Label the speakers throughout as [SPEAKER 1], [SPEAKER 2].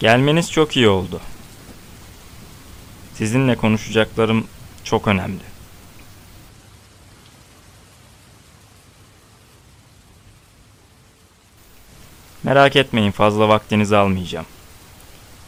[SPEAKER 1] Gelmeniz çok iyi oldu. Sizinle konuşacaklarım çok önemli. Merak etmeyin fazla vaktinizi almayacağım.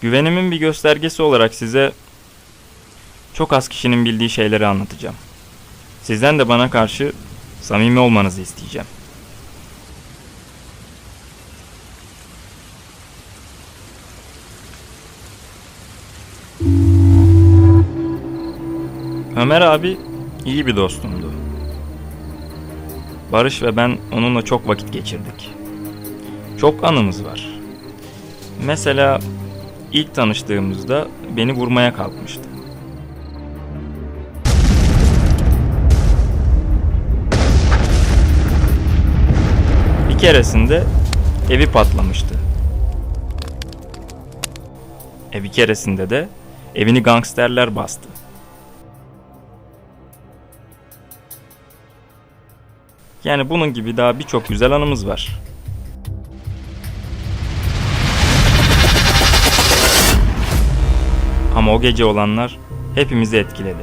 [SPEAKER 1] Güvenimin bir göstergesi olarak size çok az kişinin bildiği şeyleri anlatacağım. Sizden de bana karşı samimi olmanızı isteyeceğim. Ömer abi iyi bir dostumdu. Barış ve ben onunla çok vakit geçirdik. Çok anımız var. Mesela ilk tanıştığımızda beni vurmaya kalkmıştı. Bir keresinde evi patlamıştı. E bir keresinde de evini gangsterler bastı. Yani bunun gibi daha birçok güzel anımız var. Ama o gece olanlar hepimizi etkiledi.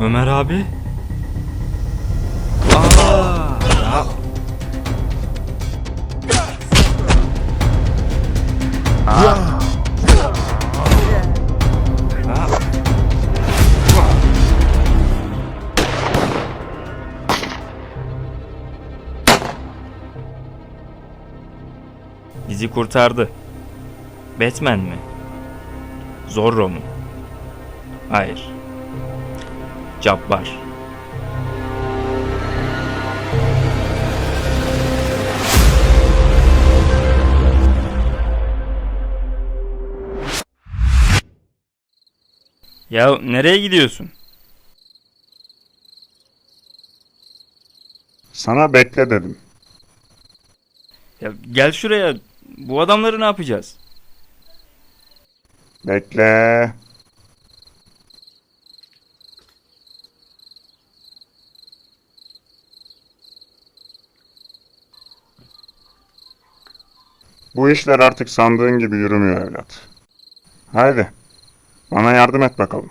[SPEAKER 1] Ömer abi? Aa! Bizi kurtardı. Batman mi? Zorro mu? Hayır. Cabbar. Ya nereye gidiyorsun?
[SPEAKER 2] Sana bekle dedim.
[SPEAKER 1] Ya gel şuraya. Bu adamları ne yapacağız?
[SPEAKER 2] Bekle. Bu işler artık sandığın gibi yürümüyor evlat. Haydi. Bana yardım et bakalım.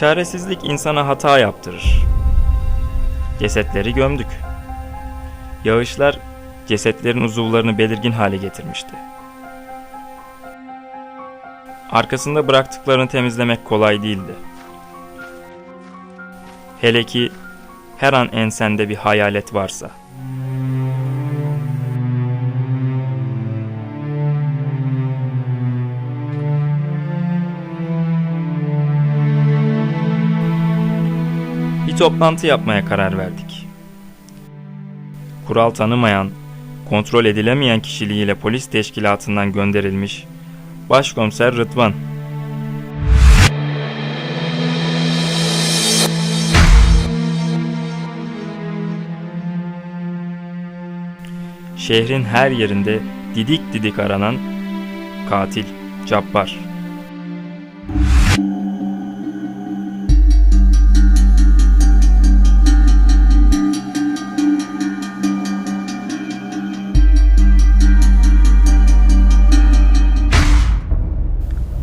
[SPEAKER 1] Çaresizlik insana hata yaptırır. Cesetleri gömdük. Yağışlar cesetlerin uzuvlarını belirgin hale getirmişti. Arkasında bıraktıklarını temizlemek kolay değildi. Hele ki her an ensende bir hayalet varsa. Toplantı yapmaya karar verdik. Kural tanımayan, kontrol edilemeyen kişiliğiyle polis teşkilatından gönderilmiş Başkomiser Rıdvan. Şehrin her yerinde didik didik aranan katil Cabbar.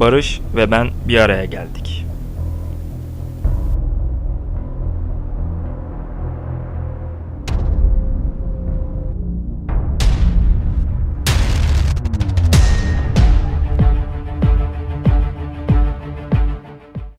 [SPEAKER 1] Barış ve ben bir araya geldik.